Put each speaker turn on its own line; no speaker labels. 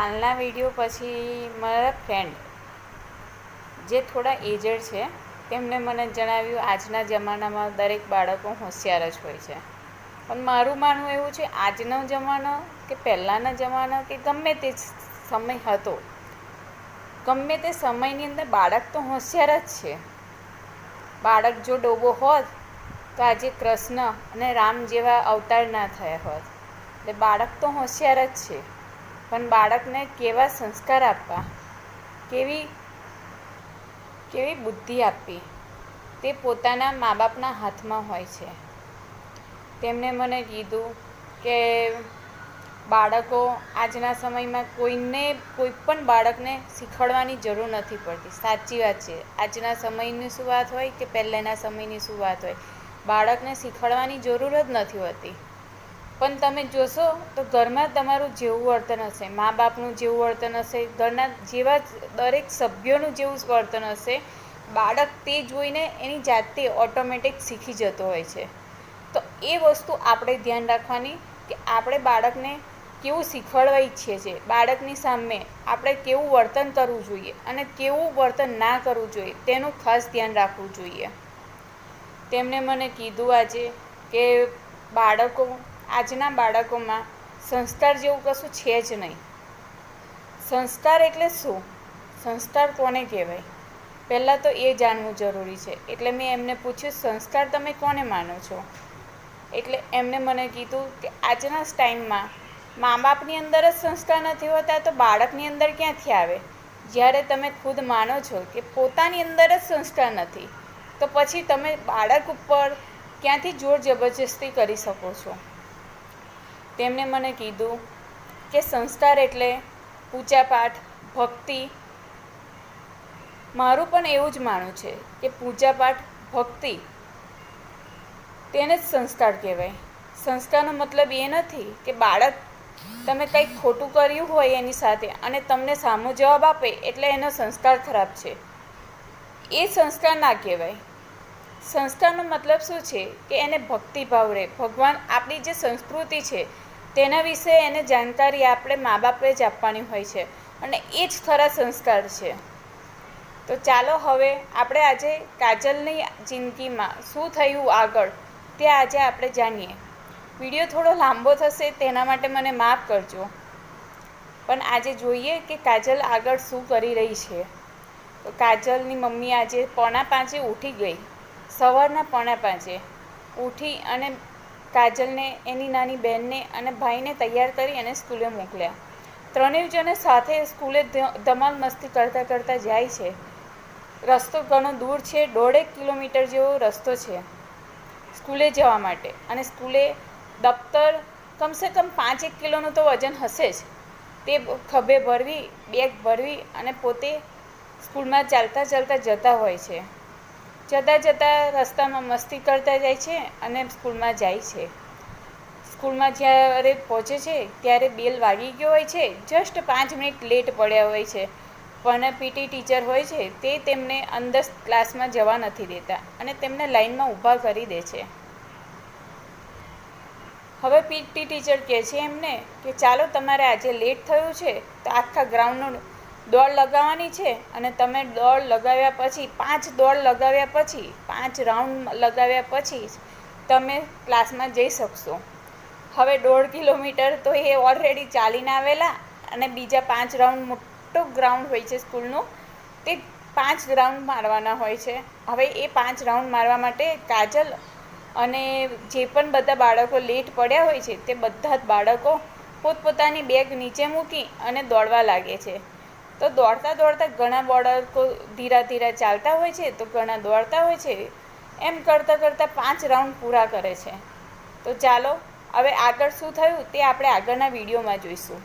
કાલના વીડિયો પછી મારા ફ્રેન્ડ જે થોડા એજડ છે તેમણે મને જણાવ્યું, આજના જમાનામાં દરેક બાળકો હોશિયાર જ હોય છે. પણ મારું માનવું એવું છે, આજનો જમાનો કે પહેલાંના જમાના કે ગમે તે સમય હતો, ગમે તે સમયની અંદર બાળક તો હોશિયાર જ છે. બાળક જો ડોબો હોત, તો આજે કૃષ્ણ અને રામ જેવા અવતાર ના થયા હોત. એટલે બાળક તો હોશિયાર જ છે. પણ બાળકને કેવા સંસ્કાર આપવા? કેવી કેવી બુદ્ધિ આપવી? તે પોતાના મા બાપના હાથમાં હોય છે. તેમણે મને કીધું કે બાળકો આજના સમયમાં કોઈને કોઈ પણ બાળકને શીખવાડવાની જરૂર નથી પડતી. સાચી વાત છે. આજના સમયની શું વાત હોય કે પહેલાંના સમયની શું વાત હોય? બાળકને શીખવાડવાની જરૂર જ નથી હોતી. પણ તમે જોશો તો ઘરમાં તમારું જેવું વર્તન હશે. મા બાપનું જેવું વર્તન હશે. ઘરના જેવા દરેક સભ્યોનું જેવું વર્તન હશે. બાળક તે જોઈને એની જાતે ઓટોમેટિક શીખી જતો હોય છે. તો એ વસ્તુ આપણે ધ્યાન રાખવાની કે આપણે બાળકને કેવું શીખવાડવા ઈચ્છીએ છીએ. બાળકની સામે આપણે કેવું વર્તન કરવું જોઈએ અને કેવું વર્તન ના કરવું જોઈએ તેનું ખાસ ધ્યાન રાખવું જોઈએ. તેમણે મને કીધું આજે કે બાળકો આજના બાળકોમાં સંસ્કાર જેવું કશું છે જ નહીં. સંસ્કાર એટલે શું? સંસ્કાર કોને કહેવાય? પહેલાં તો એ જાણવું જરૂરી છે. એટલે મેં એમને પૂછ્યું, સંસ્કાર તમે કોને માનો છો? એટલે એમને મને કીધું કે આજના ટાઈમમાં મા બાપની અંદર જ સંસ્કાર નથી હોતા, તો બાળકની અંદર ક્યાંથી આવે? જ્યારે તમે ખુદ માનો છો કે પોતાની અંદર જ સંસ્કાર નથી, તો પછી તમે બાળક ઉપર ક્યાંથી જોર જબરજસ્તી કરી શકો છો? તેમણે મને કીધું કે સંસ્કાર એટલે પૂજાપાઠ, ભક્તિ. મારું પણ એવું જ માનવું છે કે પૂજાપાઠ, ભક્તિ તેને જ સંસ્કાર કહેવાય. સંસ્કારનો મતલબ એ નથી કે બાળક તમે કંઈક ખોટું કર્યું હોય એની સાથે અને તમને સામો જવાબ આપે એટલે એનો સંસ્કાર ખરાબ છે. એ સંસ્કાર ના કહેવાય. સંસ્કારનો મતલબ શું છે? કે એને ભક્તિભાવ રહે. ભગવાન આપણી જે સંસ્કૃતિ છે તેના વિશે એને જાણકારી આપણે મા બાપે જ આપવાની હોય છે અને એ જ ખરા સંસ્કાર છે. તો ચાલો હવે આપણે આજે કાજલની જિંદગીમાં શું થયું આગળ તે આજે આપણે જાણીએ. વીડિયો થોડો લાંબો થશે તેના માટે મને માફ કરજો. પણ આજે જોઈએ કે કાજલ આગળ શું કરી રહી છે. તો કાજલની મમ્મી આજે પોણા પાંચે ઉઠી ગઈ. સવારના પોણા પાંચે ઉઠી અને કાજલને, એની નાની બહેનને અને ભાઈને તૈયાર કરી અને સ્કૂલે મોકલ્યા. ત્રણેય જણે સાથે સ્કૂલે ધમાલ મસ્તી કરતાં કરતાં જાય છે. રસ્તો ઘણો દૂર છે, દોઢેક કિલોમીટર જેવો રસ્તો છે સ્કૂલે જવા માટે. અને સ્કૂલે દફતર કમસે કમ પાંચ એક કિલોનું તો વજન હશે જ. તે ખભે ભરવી, બેગ ભરવી અને પોતે સ્કૂલમાં ચાલતા ચાલતા જતા હોય છે. જતાં જતાં રસ્તામાં મસ્તી કરતા જાય છે અને સ્કૂલમાં જાય છે. સ્કૂલમાં જ્યારે પહોંચે છે, ત્યારે બેલ વાગી ગયો હોય છે જસ્ટ પાંચ મિનિટ લેટ પડ્યા હોય છે. પણ પીટી ટીચર હોય છે, તે તેમને અંદર ક્લાસમાં જવા નથી દેતા અને તેમને લાઇનમાં ઊભા કરી દે છે. હવે પીટી ટીચર કહે છે એમને કે, ચાલો, તમારે આજે લેટ થયું છે, તો આખા ગ્રાઉન્ડનો દોડ લગાવવાની છે અને તમે દોડ લગાવ્યા પછી, પાંચ દોડ લગાવ્યા પછી, પાંચ રાઉન્ડ લગાવ્યા પછી તમે ક્લાસમાં જઈ શકશો. હવે દોઢ કિલોમીટર તો એ ઓલરેડી ચાલીને આવેલા અને બીજા પાંચ રાઉન્ડ મોટો ગ્રાઉન્ડ હોય છે સ્કૂલનું, તે પાંચ રાઉન્ડ મારવાના હોય છે. હવે એ પાંચ રાઉન્ડ મારવા માટે કાજલ અને જે પણ બધા બાળકો લેટ પડ્યા હોય છે, તે બધા જ બાળકો પોતપોતાની બેગ નીચે મૂકી અને દોડવા લાગે છે. તો દોડતા દોડતા ઘણા બાળકો ધીરા ધીરા ચાલતા હોય છે, તો ઘણા દોડતા હોય છે, એમ કરતાં કરતાં પાંચ રાઉન્ડ પૂરા કરે છે. તો ચાલો, હવે આગળ શું થયું તે આપણે આગળના વિડીયોમાં જોઈશું.